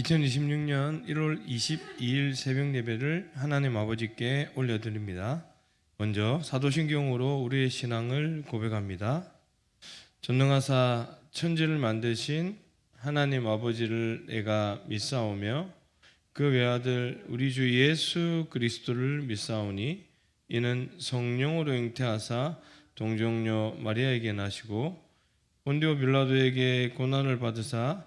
2026년 1월 22일 새벽 예배를 하나님 아버지께 올려드립니다. 먼저 사도신경으로 우리의 신앙을 고백합니다. 전능하사 천지를 만드신 하나님 아버지를 내가 믿사오며 그 외아들 우리 주 예수 그리스도를 믿사오니 이는 성령으로 잉태하사 동정녀 마리아에게 나시고 본디오 빌라도에게 고난을 받으사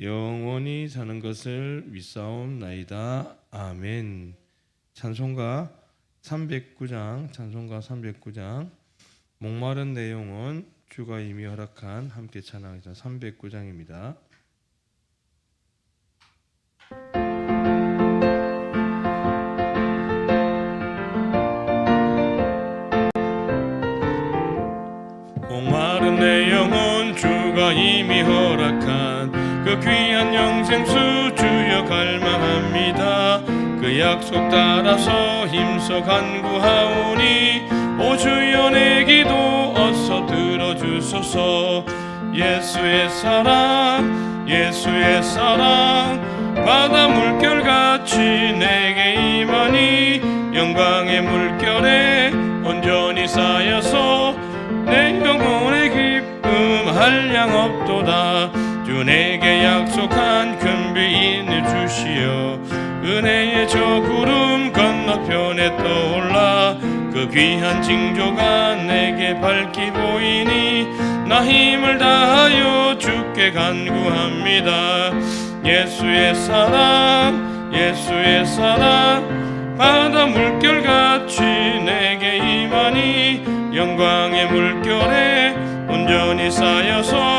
영원히 사는 것을 믿사옵나이다. 아멘. 찬송가 309장, 찬송가 309장. 목마른 내용은 주가 이미 허락한 함께 찬양하자 309장입니다. 목마른 내 영혼 주가 이미 허락한 그 귀한 영생수 주여 갈망합니다. 그 약속 따라서 힘써 간구하오니 오 주여 내 기도 어서 들어주소서. 예수의 사랑 예수의 사랑 바다 물결같이 내게 임하니 영광의 물결에 온전히 쌓여서 내 영혼의 기쁨 한량 없도다 주 내게 약속한 큰 비인을 주시어 은혜의 저 구름 건너편에 떠올라 그 귀한 징조가 내게 밝히 보이니 나 힘을 다하여 주께 간구합니다. 예수의 사랑 예수의 사랑 바다 물결같이 내게 임하니 영광의 물결에 온전히 쌓여서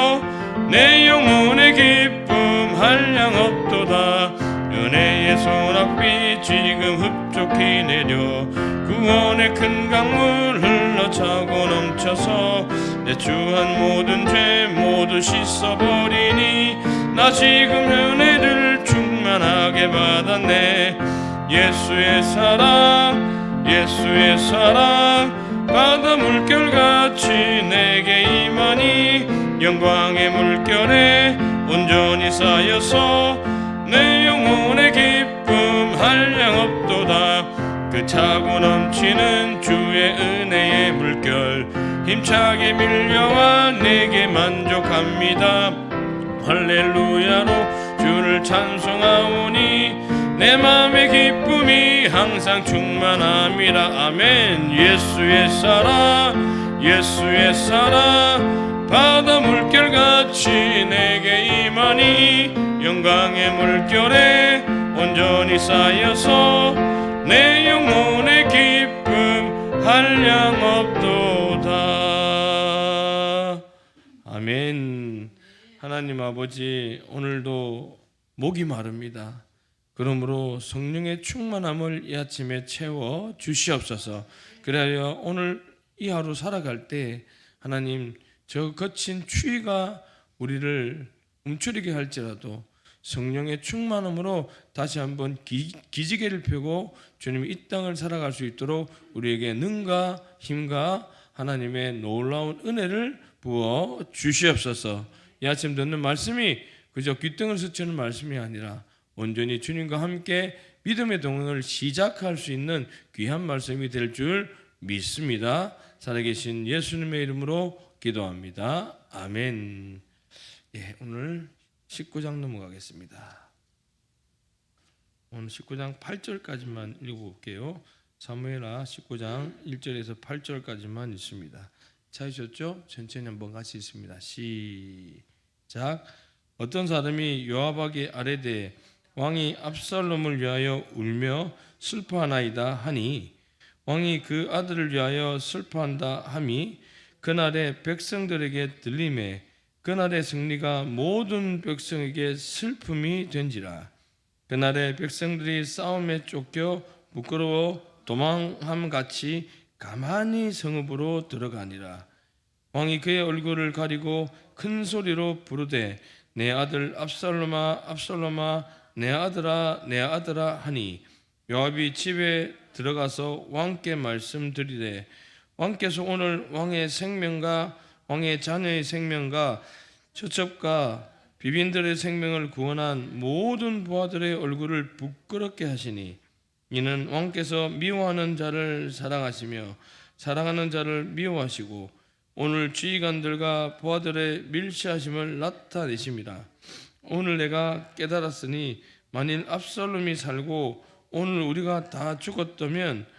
내 영혼의 기쁨 한량 없도다. 은혜의 소낙비 지금 흡족히 내려 구원의 큰 강물 흘러차고 넘쳐서 내 주한 모든 죄 모두 씻어버리니 나 지금 은혜를 충만하게 받았네. 예수의 사랑 예수의 사랑 바다 물결같이 내게 임하니 영광의 물결에 온전히 쌓여서 내 영혼의 기쁨 한량 없도다. 그 차고 넘치는 주의 은혜의 물결 힘차게 밀려와 내게 만족합니다. 할렐루야로 주를 찬송하오니 내 마음의 기쁨이 항상 충만함이라. 아멘. 예수의 사랑 예수의 사랑 바다 물결같이 내게 임하니 영광의 물결에 온전히 쌓여서 내 영혼의 기쁨 한량 없도다. 아멘. 하나님 아버지 오늘도 목이 마릅니다. 그러므로 성령의 충만함을 이 아침에 채워 주시옵소서. 그래야 오늘 이 하루 살아갈 때 하나님 저 거친 추위가 우리를 움츠리게 할지라도 성령의 충만함으로 다시 한번 기, 기지개를 펴고 주님 이 땅을 살아갈 수 있도록 우리에게 능과 힘과 하나님의 놀라운 은혜를 부어 주시옵소서. 이 아침 듣는 말씀이 그저 귀등을 스치는 말씀이 아니라 온전히 주님과 함께 믿음의 동행을 시작할 수 있는 귀한 말씀이 될 줄 믿습니다. 살아계신 예수님의 이름으로 기도합니다. 아멘. 예, 오늘 19장 넘어가겠습니다. 오늘 19장 8절까지만 읽어볼게요. 사무엘하 19장 1절에서 8절까지만 있습니다. 찾으셨죠? 천천히 한번 같이 있습니다. 시작. 어떤 사람이 요압에게 아뢰되 왕이 압살롬을 위하여 울며 슬퍼하나이다 하니 왕이 그 아들을 위하여 슬퍼한다 함이 그날에 백성들에게 들림에 그날의 승리가 모든 백성에게 슬픔이 된지라 그날에 백성들이 싸움에 쫓겨 부끄러워 도망함 같이 가만히 성읍으로 들어가니라. 왕이 그의 얼굴을 가리고 큰 소리로 부르되 내 아들 압살롬아 압살롬아 내 아들아 내 아들아 하니 요압이 집에 들어가서 왕께 말씀드리되 왕께서 오늘 왕의 생명과 왕의 자녀의 생명과 처첩과 비빈들의 생명을 구원한 모든 부하들의 얼굴을 부끄럽게 하시니 이는 왕께서 미워하는 자를 사랑하시며 사랑하는 자를 미워하시고 오늘 주의관들과 부하들의 밀시하심을 나타내심이라 오늘 내가 깨달았으니 만일 압살롬이 살고 오늘 우리가 다 죽었다면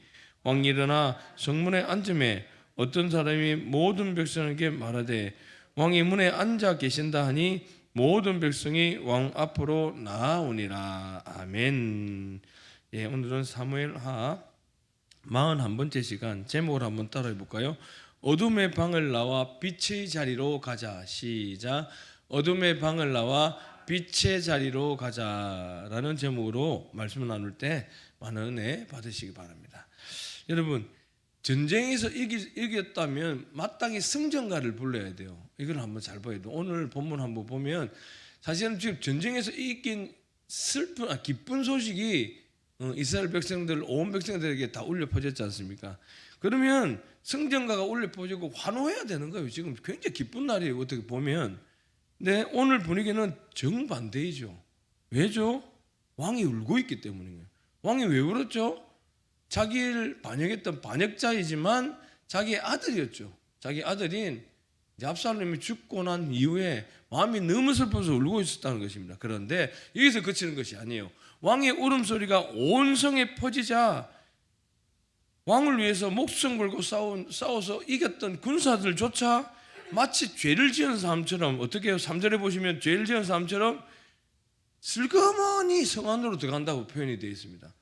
왕이 일어나 성문에 앉음에 어떤 사람이 모든 백성에게 말하되 왕이 문에 앉아 계신다 하니 모든 백성이 왕 앞으로 나아오니라 아멘. 예, 오늘은 사무엘하 41번째 시간 제목을 한번 따라해 볼까요? 어둠의 방을 나와 빛의 자리로 가자. 시작. 어둠의 방을 나와 빛의 자리로 가자라는 제목으로 말씀을 나눌 때 많은 은혜 받으시기 바랍니다. 여러분 전쟁에서 이기, 이겼다면 마땅히 승전가를 불러야 돼요. 이걸 한번 잘 봐야 돼요. 오늘 본문 한번 보면 사실은 지금 전쟁에서 이긴 슬픈 아, 기쁜 소식이 어, 이스라엘 백성들 온 백성들에게 다 울려 퍼졌지 않습니까? 그러면 승전가가 울려 퍼지고 환호해야 되는 거예요. 지금 굉장히 기쁜 날이에요. 어떻게 보면. 근데 오늘 분위기는 정반대이죠. 왜죠? 왕이 울고 있기 때문이에요. 왕이 왜 울었죠? 자기를 반역했던 반역자이지만 자기의 아들이었죠. 자기 아들인 압살롬이 죽고 난 이후에 마음이 너무 슬퍼서 울고 있었다는 것입니다. 그런데 여기서 그치는 것이 아니에요. 왕의 울음소리가 온 성에 퍼지자 왕을 위해서 목숨 걸고 싸운, 싸워서 이겼던 군사들조차 마치 죄를 지은 사람처럼 어떻게 해요? 3절에 보시면 죄를 지은 사람처럼 슬그머니 성 안으로 들어간다고 표현이 되어 있습니다.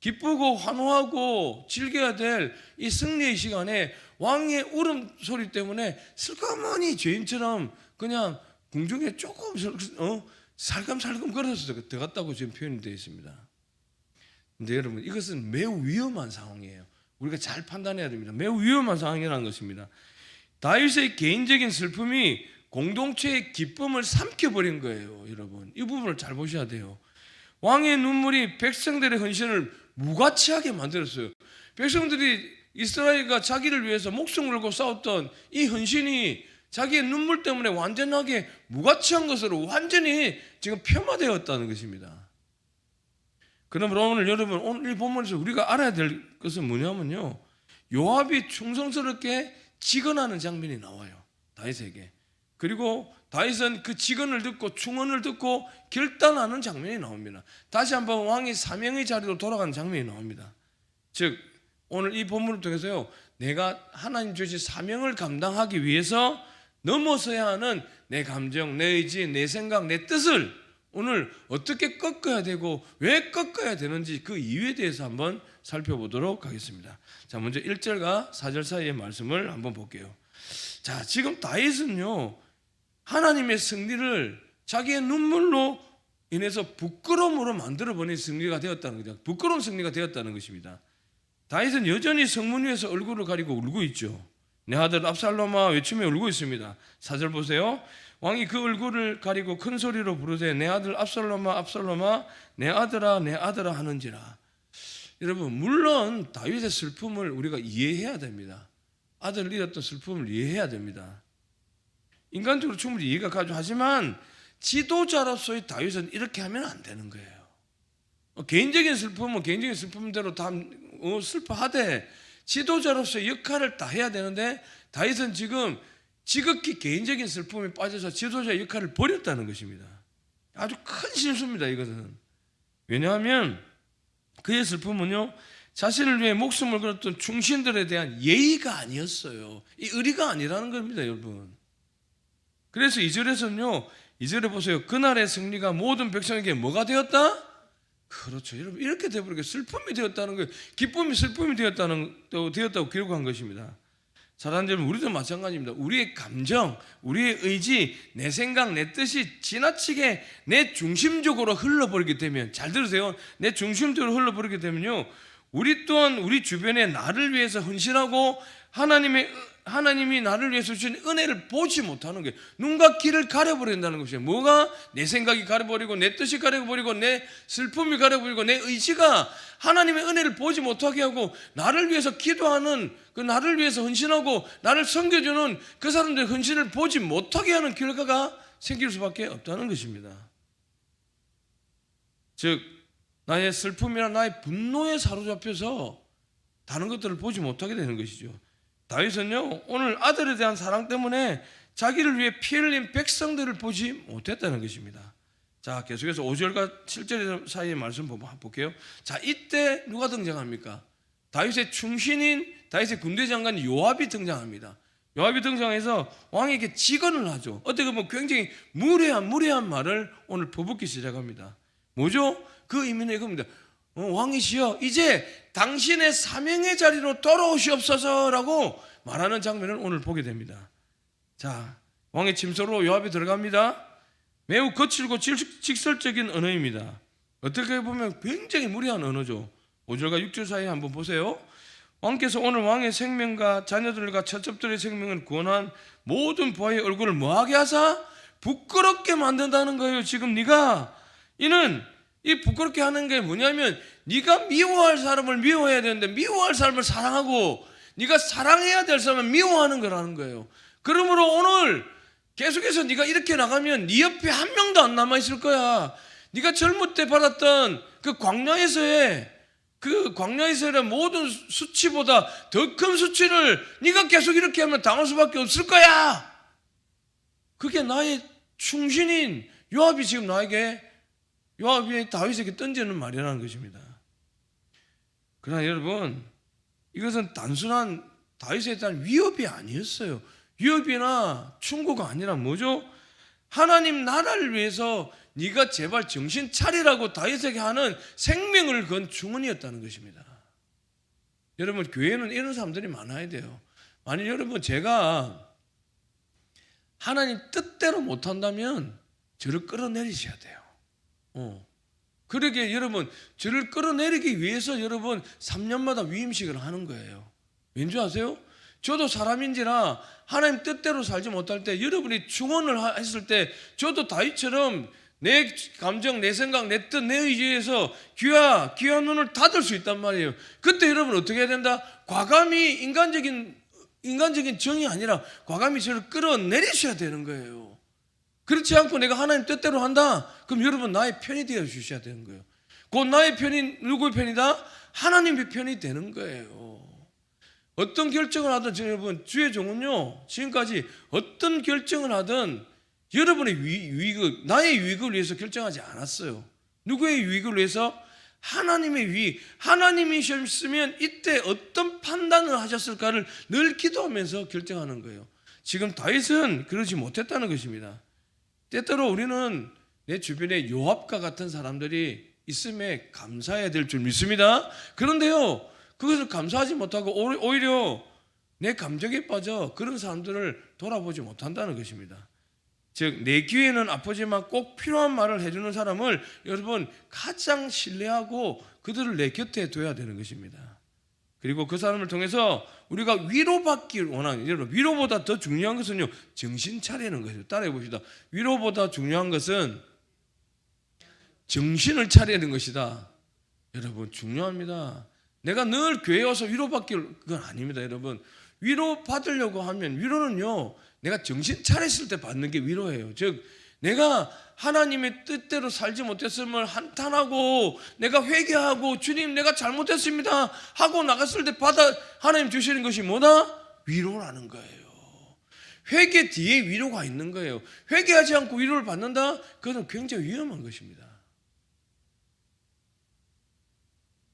기쁘고 환호하고 즐겨야 될 이 승리의 시간에 왕의 울음소리 때문에 슬그머니 죄인처럼 그냥 궁중에 조금 어? 살금살금 걸어서 들어갔다고 지금 표현이 되어 있습니다. 근데 여러분 이것은 매우 위험한 상황이에요. 우리가 잘 판단해야 됩니다. 매우 위험한 상황이라는 것입니다. 다윗의 개인적인 슬픔이 공동체의 기쁨을 삼켜버린 거예요, 여러분. 이 부분을 잘 보셔야 돼요. 왕의 눈물이 백성들의 헌신을 무가치하게 만들었어요. 백성들이 이스라엘과 자기를 위해서 목숨 걸고 싸웠던 이 헌신이 자기의 눈물 때문에 완전하게 무가치한 것으로 완전히 지금 폄하되었다는 것입니다. 그러므로 오늘 여러분 오늘 이 본문에서 우리가 알아야 될 것은 뭐냐면요. 요압이 충성스럽게 직언하는 장면이 나와요. 다윗에게. 그리고 다윗은 그 직언을 듣고 충언을 듣고 결단하는 장면이 나옵니다. 다시 한번 왕이 사명의 자리로 돌아가는 장면이 나옵니다. 즉 오늘 이 본문을 통해서요. 내가 하나님 주신 사명을 감당하기 위해서 넘어서야 하는 내 감정, 내 의지, 내 생각, 내 뜻을 오늘 어떻게 꺾어야 되고 왜 꺾어야 되는지 그 이유에 대해서 한번 살펴보도록 하겠습니다. 자, 먼저 1절과 4절 사이의 말씀을 한번 볼게요. 자, 지금 다윗은요. 하나님의 승리를 자기의 눈물로 인해서 부끄러움으로 만들어 버린 승리가 되었다는 거죠. 부끄러운 승리가 되었다는 것입니다. 다윗은 여전히 성문 위에서 얼굴을 가리고 울고 있죠. 내 아들 압살롬아 외치며 울고 있습니다. 사절 보세요. 왕이 그 얼굴을 가리고 큰 소리로 부르되 내 아들 압살롬아 압살롬아 내 아들아 내 아들아 하는지라. 여러분 물론 다윗의 슬픔을 우리가 이해해야 됩니다. 아들을 잃었던 슬픔을 이해해야 됩니다. 인간적으로 충분히 이해가 가죠. 하지만 지도자로서의 다윗은 이렇게 하면 안 되는 거예요. 어, 개인적인 슬픔은 개인적인 슬픔대로 다 어, 슬퍼하되 지도자로서의 역할을 다 해야 되는데 다윗은 지금 지극히 개인적인 슬픔에 빠져서 지도자의 역할을 버렸다는 것입니다. 아주 큰 실수입니다. 이것은 왜냐하면 그의 슬픔은요 자신을 위해 목숨을 걸었던 충신들에 대한 예의가 아니었어요. 이 의리가 아니라는 겁니다, 여러분. 그래서 이절에서는요이절에 보세요. 그날의 승리가 모든 백성에게 뭐가 되었다? 그렇죠. 여러분 이렇게 되버리게 슬픔이 되었다는 거예요. 기쁨이 슬픔이 되었다는 또 되었다고 기록한 것입니다. 여러분 우리도 마찬가지입니다. 우리의 감정, 우리의 의지, 내 생각, 내 뜻이 지나치게 내 중심적으로 흘러버리게 되면 잘 들으세요. 내 중심적으로 흘러버리게 되면요. 우리 또한 우리 주변에 나를 위해서 헌신하고 하나님의 하나님이 나를 위해서 주신 은혜를 보지 못하는 게 눈과 귀를 가려버린다는 것이에요. 뭐가 내 생각이 가려버리고 내 뜻이 가려버리고 내 슬픔이 가려버리고 내 의지가 하나님의 은혜를 보지 못하게 하고 나를 위해서 기도하는 그 나를 위해서 헌신하고 나를 섬겨주는 그 사람들의 헌신을 보지 못하게 하는 결과가 생길 수밖에 없다는 것입니다. 즉 나의 슬픔이나 나의 분노에 사로잡혀서 다른 것들을 보지 못하게 되는 것이죠. 다윗은요 오늘 아들에 대한 사랑 때문에 자기를 위해 피 흘린 백성들을 보지 못했다는 것입니다. 자 계속해서 5절과 7절 사이의 말씀 볼게요. 자 이때 누가 등장합니까? 다윗의 충신인 다윗의 군대 장관 요압이 등장합니다. 요압이 등장해서 왕에게 직언을 하죠. 어떻게 보면 굉장히 무례한 무례한 말을 오늘 퍼붓기 시작합니다. 뭐죠? 그 의미는 이겁니다. 어, 왕이시여 이제 당신의 사명의 자리로 돌아오시옵소서라고 말하는 장면을 오늘 보게 됩니다. 자 왕의 침소로 요압이 들어갑니다. 매우 거칠고 직- 직설적인 언어입니다. 어떻게 보면 굉장히 무례한 언어죠. 5절과 6절 사이에 한번 보세요. 왕께서 오늘 왕의 생명과 자녀들과 처첩들의 생명을 구원한 모든 부하의 얼굴을 뭐하게 하사 부끄럽게 만든다는 거예요. 지금 네가 이는 이 부끄럽게 하는 게 뭐냐면 네가 미워할 사람을 미워해야 되는데 미워할 사람을 사랑하고 네가 사랑해야 될 사람을 미워하는 거라는 거예요. 그러므로 오늘 계속해서 네가 이렇게 나가면 네 옆에 한 명도 안 남아 있을 거야. 네가 젊을 때 받았던 그 광야에서의 그 광야에서의 모든 수치보다 더 큰 수치를 네가 계속 이렇게 하면 당할 수밖에 없을 거야. 그게 나의 충신인 요압이 지금 나에게 요압이 다윗에게 던지는 말이라는 것입니다. 그러나 여러분 이것은 단순한 다윗에 대한 위협이 아니었어요. 위협이나 충고가 아니라 뭐죠? 하나님 나라를 위해서 네가 제발 정신 차리라고 다윗에게 하는 생명을 건 충언이었다는 것입니다. 여러분 교회는 이런 사람들이 많아야 돼요. 만약 여러분 제가 하나님 뜻대로 못한다면 저를 끌어내리셔야 돼요. 어. 그러게 여러분 저를 끌어내리기 위해서 여러분 3년마다 위임식을 하는 거예요. 왠지 아세요? 저도 사람인지라 하나님 뜻대로 살지 못할 때 여러분이 충원을 하- 했을 때 저도 다윗처럼 내 감정, 내 생각, 내 뜻, 내 의지에서 귀와 귀한 눈을 닫을 수 있단 말이에요. 그때 여러분 어떻게 해야 된다? 과감히 인간적인 인간적인 정이 아니라 과감히 저를 끌어내리셔야 되는 거예요. 그렇지 않고 내가 하나님 뜻대로 한다. 그럼 여러분 나의 편이 되어 주셔야 되는 거예요. 곧 나의 편이 누구의 편이다? 하나님의 편이 되는 거예요. 어떤 결정을 하든 저 여러분 주의 종은요 지금까지 어떤 결정을 하든 여러분의 위, 유익을 나의 유익을 위해서 결정하지 않았어요. 누구의 유익을 위해서? 하나님의 유익. 하나님이셨으면 이때 어떤 판단을 하셨을까를 늘 기도하면서 결정하는 거예요. 지금 다윗은 그러지 못했다는 것입니다. 때때로 우리는 내 주변에 요압과 같은 사람들이 있음에 감사해야 될 줄 믿습니다. 그런데요, 그것을 감사하지 못하고 오히- 오히려 내 감정에 빠져 그런 사람들을 돌아보지 못한다는 것입니다. 즉, 내 귀에는 아프지만 꼭 필요한 말을 해주는 사람을 여러분 가장 신뢰하고 그들을 내 곁에 둬야 되는 것입니다. 그리고 그 사람을 통해서 우리가 위로받길 원하는 위로보다 더 중요한 것은요 정신 차리는 것이에요. 따라해 봅시다. 위로보다 중요한 것은 정신을 차리는 것이다. 여러분 중요합니다. 내가 늘 교회 와서 위로받길 그건 아닙니다, 여러분. 위로 받으려고 하면 위로는요 내가 정신 차렸을 때 받는 게 위로예요. 즉 내가 하나님의 뜻대로 살지 못했음을 한탄하고 내가 회개하고 주님 내가 잘못했습니다 하고 나갔을 때 받아 하나님 주시는 것이 뭐다? 위로라는 거예요. 회개 뒤에 위로가 있는 거예요. 회개하지 않고 위로를 받는다? 그것은 굉장히 위험한 것입니다.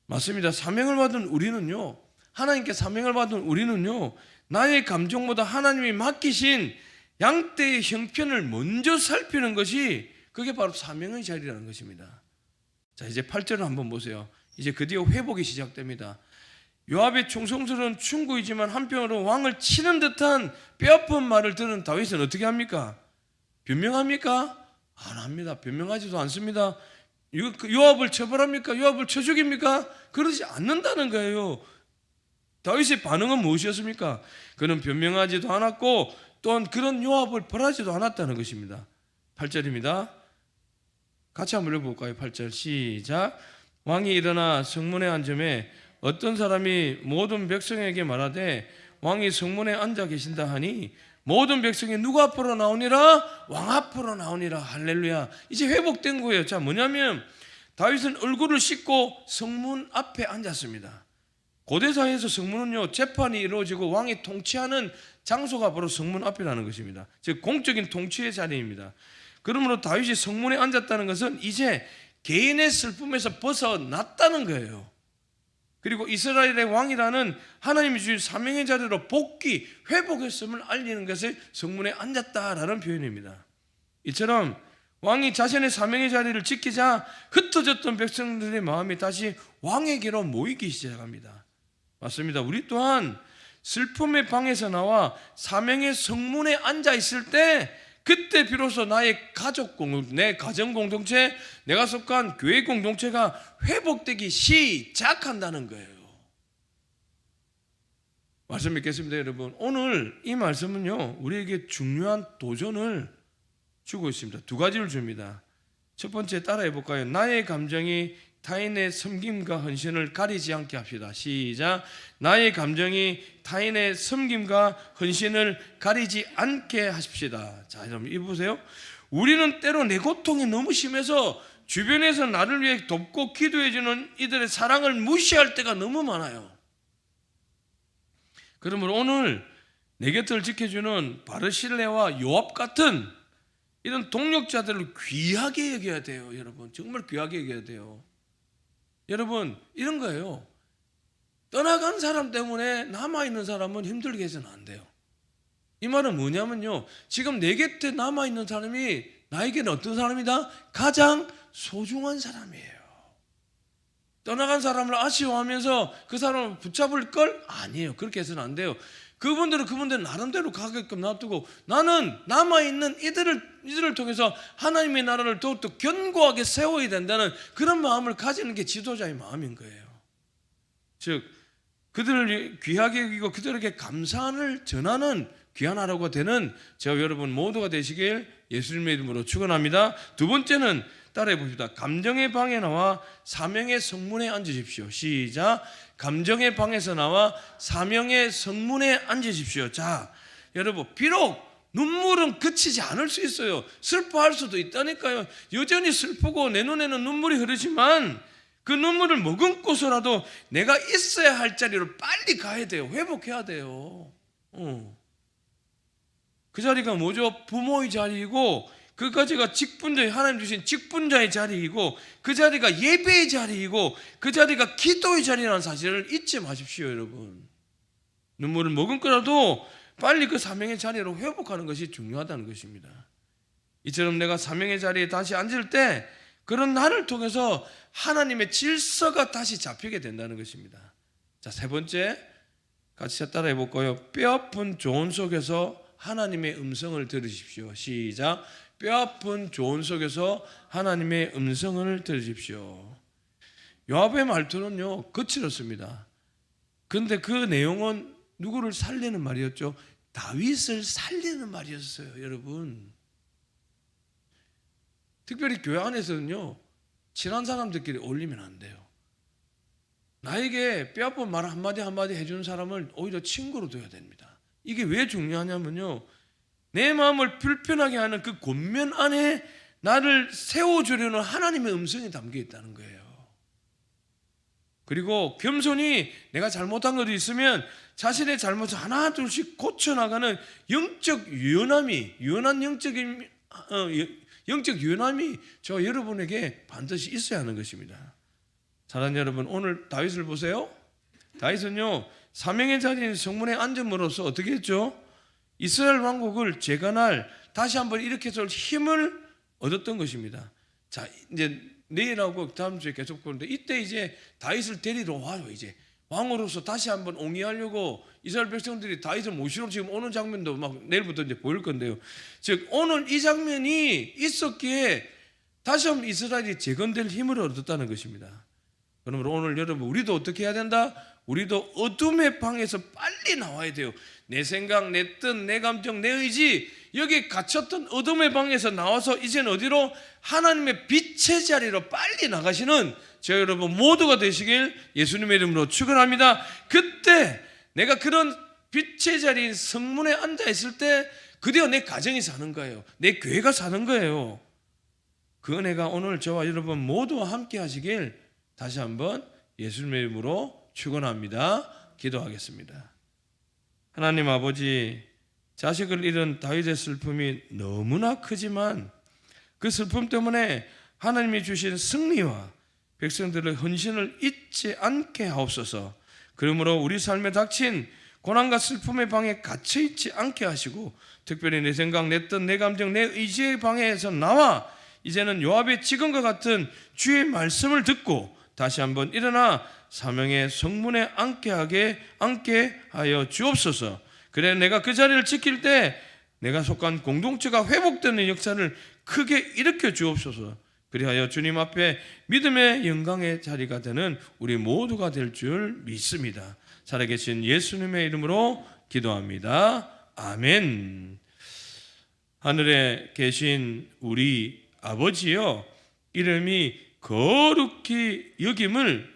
맞습니다. 사명을 받은 우리는요. 하나님께 사명을 받은 우리는요. 나의 감정보다 하나님이 맡기신 양떼의 형편을 먼저 살피는 것이 그게 바로 사명의 자리라는 것입니다. 자, 이제 8절을 한번 보세요. 이제 드디어 회복이 시작됩니다. 요압의 충성스러운 충고이지만 한편으로 왕을 치는 듯한 뼈아픈 말을 들은 다윗은 어떻게 합니까? 변명합니까? 안 합니다. 변명하지도 않습니다. 요- 그 요압을 처벌합니까? 요압을 쳐 죽입니까? 그러지 않는다는 거예요. 다윗의 반응은 무엇이었습니까? 그는 변명하지도 않았고 또한 그런 요압을 벌하지도 않았다는 것입니다. 8절입니다. 같이 한번 읽어볼까요? 8절 시작 왕이 일어나 성문에 앉음에 어떤 사람이 모든 백성에게 말하되 왕이 성문에 앉아 계신다 하니 모든 백성이 누구 앞으로 나오니라 왕 앞으로 나오니라 할렐루야 이제 회복된 거예요 자 뭐냐면 다윗은 얼굴을 씻고 성문 앞에 앉았습니다 고대 사회에서 성문은요 재판이 이루어지고 왕이 통치하는 장소가 바로 성문 앞이라는 것입니다 즉 공적인 통치의 자리입니다 그러므로 다윗이 성문에 앉았다는 것은 이제 개인의 슬픔에서 벗어났다는 거예요. 그리고 이스라엘의 왕이라는 하나님이 주신 사명의 자리로 복귀, 회복했음을 알리는 것을 성문에 앉았다라는 표현입니다. 이처럼 왕이 자신의 사명의 자리를 지키자 흩어졌던 백성들의 마음이 다시 왕에게로 모이기 시작합니다. 맞습니다. 우리 또한 슬픔의 방에서 나와 사명의 성문에 앉아 있을 때 그때 비로소 나의 가족 공동, 내 가정 공동체, 내가 속한 교회 공동체가 회복되기 시작한다는 거예요. 말씀 믿겠습니다, 여러분. 오늘 이 말씀은요, 우리에게 중요한 도전을 주고 있습니다. 두 가지를 줍니다. 첫 번째 따라해 볼까요? 나의 감정이 타인의 섬김과 헌신을 가리지 않게 합시다. 시작. 나의 감정이 타인의 섬김과 헌신을 가리지 않게 하십시다. 자, 여러분 이 보세요. 우리는 때로 내 고통이 너무 심해서 주변에서 나를 위해 돕고 기도해 주는 이들의 사랑을 무시할 때가 너무 많아요. 그러므로 오늘 내 곁을 지켜주는 바르실레와 요압 같은 이런 동력자들을 귀하게 여겨야 돼요, 여러분. 정말 귀하게 여겨야 돼요. 여러분, 이런 거예요. 떠나간 사람 때문에 남아 있는 사람은 힘들게 해서는 안 돼요. 이 말은 뭐냐면요. 지금 내 곁에 남아 있는 사람이 나에게는 어떤 사람이다? 가장 소중한 사람이에요. 떠나간 사람을 아쉬워하면서 그 사람을 붙잡을 걸? 아니에요. 그렇게 해서는 안 돼요. 그분들은 그분들 나름대로 가게끔 놔두고 나는 남아 있는 이들을, 이들을 통해서 하나님의 나라를 더욱더 견고하게 세워야 된다는 그런 마음을 가지는 게 지도자의 마음인 거예요. 즉, 그들을 귀하게 여기고 그들에게 감사를 전하는 귀한 하루가 되는 저와 여러분 모두가 되시길 예수님의 이름으로 축원합니다. 두 번째는 따라해 봅시다. 감정의 방에 나와 사명의 성문에 앉으십시오. 시작. 감정의 방에서 나와 사명의 성문에 앉으십시오. 자, 여러분 비록 눈물은 그치지 않을 수 있어요. 슬퍼할 수도 있다니까요. 여전히 슬프고 내 눈에는 눈물이 흐르지만 그 눈물을 머금고서라도 내가 있어야 할 자리로 빨리 가야 돼요. 회복해야 돼요. 어. 그 자리가 뭐죠? 부모의 자리이고 그까지가 직분자의 하나님 주신 직분자의 자리이고 그 자리가 예배의 자리이고 그 자리가 기도의 자리라는 사실을 잊지 마십시오, 여러분. 눈물을 머금고라도 빨리 그 사명의 자리로 회복하는 것이 중요하다는 것입니다. 이처럼 내가 사명의 자리에 다시 앉을 때 그런 나를 통해서 하나님의 질서가 다시 잡히게 된다는 것입니다. 자, 세 번째 같이 따라해 볼까요? 뼈아픈 조언 속에서 하나님의 음성을 들으십시오. 시작. 뼈아픈 조언 속에서 하나님의 음성을 들으십시오. 요압의 말투는요 거칠었습니다. 근데 그 내용은 누구를 살리는 말이었죠? 다윗을 살리는 말이었어요, 여러분. 특별히 교회 안에서는요 친한 사람들끼리 어울리면 안 돼요. 나에게 뼈아픈 말 한마디 한마디 해주는 사람을 오히려 친구로 둬야 됩니다. 이게 왜 중요하냐면요. 내 마음을 불편하게 하는 그 권면 안에 나를 세워주려는 하나님의 음성이 담겨 있다는 거예요. 그리고 겸손히 내가 잘못한 것도 있으면 자신의 잘못을 하나 둘씩 고쳐나가는 영적 유연함이, 유연한 영적인, 어, 영적 유연함이 저 여러분에게 반드시 있어야 하는 것입니다. 사랑하는 여러분 오늘 다윗을 보세요. 다윗은요 사명의 자리인 성문에 앉음으로써 어떻게 했죠? 이스라엘 왕국을 재건할 다시 한번 일으켜서 힘을 얻었던 것입니다. 자 이제 내일하고 다음 주에 계속 보는데 이때 이제 다윗을 데리러 와요 이제 왕으로서 다시 한번 옹이하려고 이스라엘 백성들이 다윗을 모시러 지금 오는 장면도 막 내일부터 이제 보일 건데요. 즉 오늘 이 장면이 있었기에 다시 한번 이스라엘이 재건될 힘을 얻었다는 것입니다. 그러므로 오늘 여러분 우리도 어떻게 해야 된다? 우리도 어둠의 방에서 빨리 나와야 돼요. 내 생각, 내 뜻, 내 감정, 내 의지 여기 갇혔던 어둠의 방에서 나와서 이제는 어디로 하나님의 빛의 자리로 빨리 나가시는 저 여러분 모두가 되시길 예수님의 이름으로 축원합니다. 그때 내가 그런 빛의 자리인 성문에 앉아 있을 때 그대로 내 가정이 사는 거예요. 내 교회가 사는 거예요. 그 은혜가 오늘 저와 여러분 모두와 함께 하시길 다시 한번 예수님의 이름으로 축원합니다. 기도하겠습니다. 하나님 아버지 자식을 잃은 다윗의 슬픔이 너무나 크지만 그 슬픔 때문에 하나님이 주신 승리와 백성들의 헌신을 잊지 않게 하옵소서. 그러므로 우리 삶에 닥친 고난과 슬픔의 방에 갇혀 있지 않게 하시고 특별히 내 생각, 내 뜻, 내 감정, 내 의지의 방에서 나와 이제는 요압의 지금과 같은 주의 말씀을 듣고 다시 한번 일어나 사명의 성문에 앉게 하게 앉게 하여 주옵소서. 그래 내가 그 자리를 지킬 때 내가 속한 공동체가 회복되는 역사를 크게 일으켜 주옵소서. 그리하여 주님 앞에 믿음의 영광의 자리가 되는 우리 모두가 될 줄 믿습니다. 살아계신 예수님의 이름으로 기도합니다. 아멘. 하늘에 계신 우리 아버지여 이름이 거룩히 여김을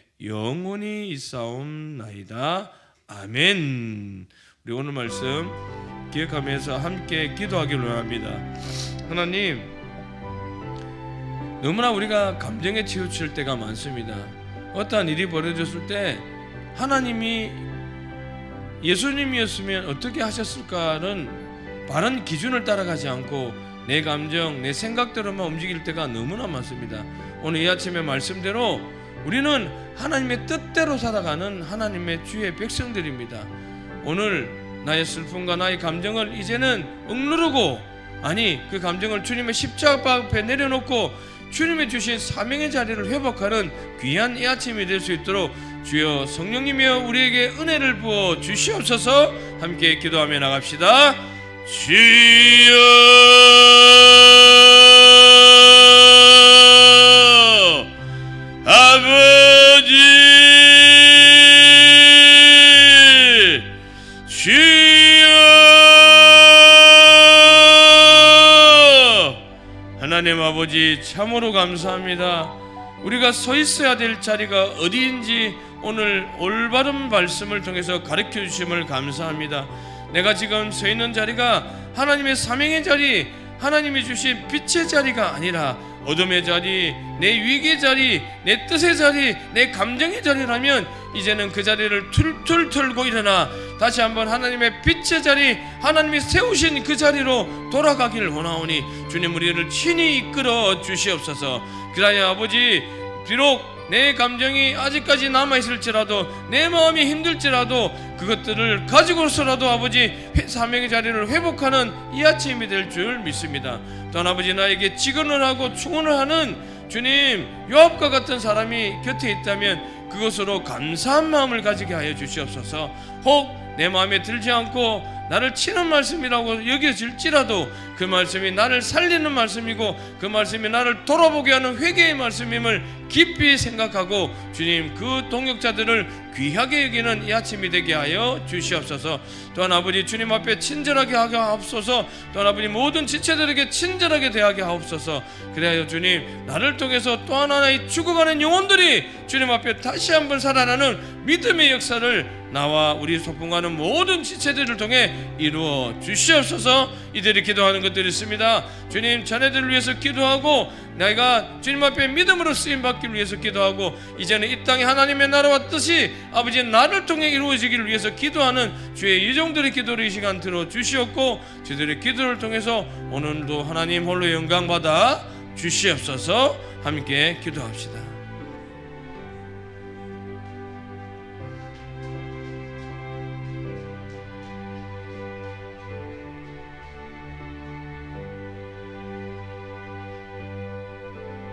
영원히 있사옵나이다 아멘 우리 오늘 말씀 기억하면서 함께 기도하기를 원합니다 하나님 너무나 우리가 감정에 치우칠 때가 많습니다. 어떠한 일이 벌어졌을 때 하나님이 예수님이었으면 어떻게 하셨을까는 바른 기준을 따라가지 않고 내 감정, 내 생각대로만 움직일 때가 너무나 많습니다. 오늘 이 아침의 말씀대로 우리는 하나님의 뜻대로 살아가는 하나님의 주의 백성들입니다. 오늘 나의 슬픔과 나의 감정을 이제는 억누르고 아니 그 감정을 주님의 십자가 앞에 내려놓고 주님의 주신 사명의 자리를 회복하는 귀한 이 아침이 될 수 있도록 주여 성령님이여 우리에게 은혜를 부어 주시옵소서. 함께 기도하며 나갑시다. 주여 아버지 참으로 감사합니다. 우리가 서 있어야 될 자리가 어디인지 오늘 올바른 말씀을 통해서 가르쳐 주심을 감사합니다. 내가 지금 서 있는 자리가 하나님의 사명의 자리, 하나님이 주신 빛의 자리가 아니라 어둠의 자리, 내 위기의 자리, 내 뜻의 자리, 내 감정의 자리라면 이제는 그 자리를 툴툴 털고 일어나 다시 한번 하나님의 빛의 자리, 하나님이 세우신 그 자리로 돌아가기를 원하오니 주님 우리를 친히 이끌어 주시옵소서. 그러나 아버지 비록 내 감정이 아직까지 남아 있을지라도 내 마음이 힘들지라도 그것들을 가지고서라도 아버지 회- 사명의 자리를 회복하는 이 아침이 될 줄 믿습니다. 또한 아버지 나에게 직언을 하고 충원을 하는 주님 요압과 같은 사람이 곁에 있다면 그것으로 감사한 마음을 가지게 하여 주시옵소서. 혹 내 마음에 들지 않고 나를 치는 말씀이라고 여겨질지라도 그 말씀이 나를 살리는 말씀이고 그 말씀이 나를 돌아보게 하는 회개의 말씀임을 깊이 생각하고 주님 그 동역자들을 귀하게 여기는 이 아침이 되게 하여 주시옵소서. 또한 아버지 주님 앞에 친절하게 하게 하옵소서. 또한 아버지 모든 지체들에게 친절하게 대하게 하옵소서. 그래야 주님 나를 통해서 또 하나의 죽어가는 영혼들이 주님 앞에 다시 한번 살아나는 믿음의 역사를 나와 우리 소풍하는 모든 지체들을 통해 이루어 주시옵소서 이들이 기도하는 것들이 있습니다 주님 자네들을 위해서 기도하고 내가 주님 앞에 믿음으로 쓰임 받기를 위해서 기도하고 이제는 이 땅에 하나님의 나라와 뜻이 아버지 나를 통해 이루어지기를 위해서 기도하는 주의 이종들의 기도를 이 시간 들어 주시옵고 저들의 기도를 통해서 오늘도 하나님 홀로 영광 받아 주시옵소서. 함께 기도합시다